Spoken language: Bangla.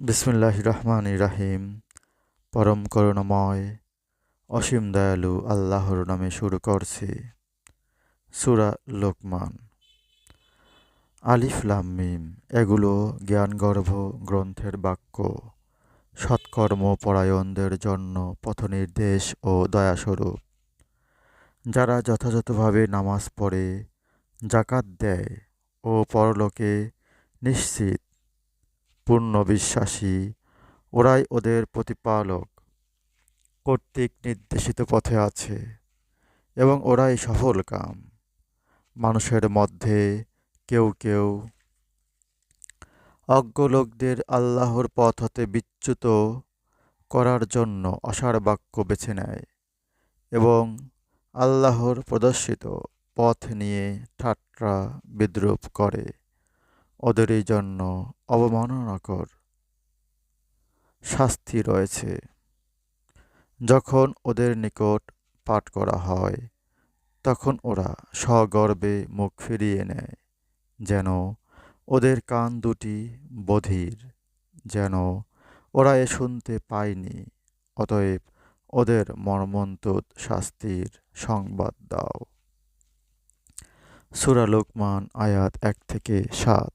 বিসমিল্লাহ রহমান রাহিম। পরম করুণাময়, অসীম দয়ালু আল্লাহর নামে শুরু করছি সুরা লোকমান। আলিফ মিম, এগুলো জ্ঞানগর্ভ গ্রন্থের বাক্য। সৎকর্ম পরায়ণদের জন্য পথনির্দেশ ও দয়াস্বরূপ। যারা যথাযথভাবে নামাজ পড়ে জাকাত দেয় ও পরলোকে নিশ্চিত পূর্ণ বিশ্বাসী, ওরাই ওদের প্রতিপালক। কর্তৃক নির্দেশিত পথে আছে এবং ওরাই সফল কাম। মানুষের মধ্যে কেউ কেউ অজ্ঞ লোকদের আল্লাহর পথ হতে বিচ্যুত করার জন্য অসার বাক্য বেছে নেয় এবং আল্লাহর প্রদর্শিত পথ নিয়ে ঠাট্টা বিদ্রুপ করে। ওদেরই জন্য অবমাননাকর শাস্তি রয়েছে। যখন ওদের নিকট পাঠ করা হয়, তখন ওরা সগর্বে মুখ ফিরিয়ে নেয়, যেন ওদের কান দুটি বধির, যেন ওরা এ শুনতে পায়নি, অতএব ওদের মর্মন্তুত শাস্তির সংবাদ দাও। সুরা লোকমান আয়াত এক থেকে সাত।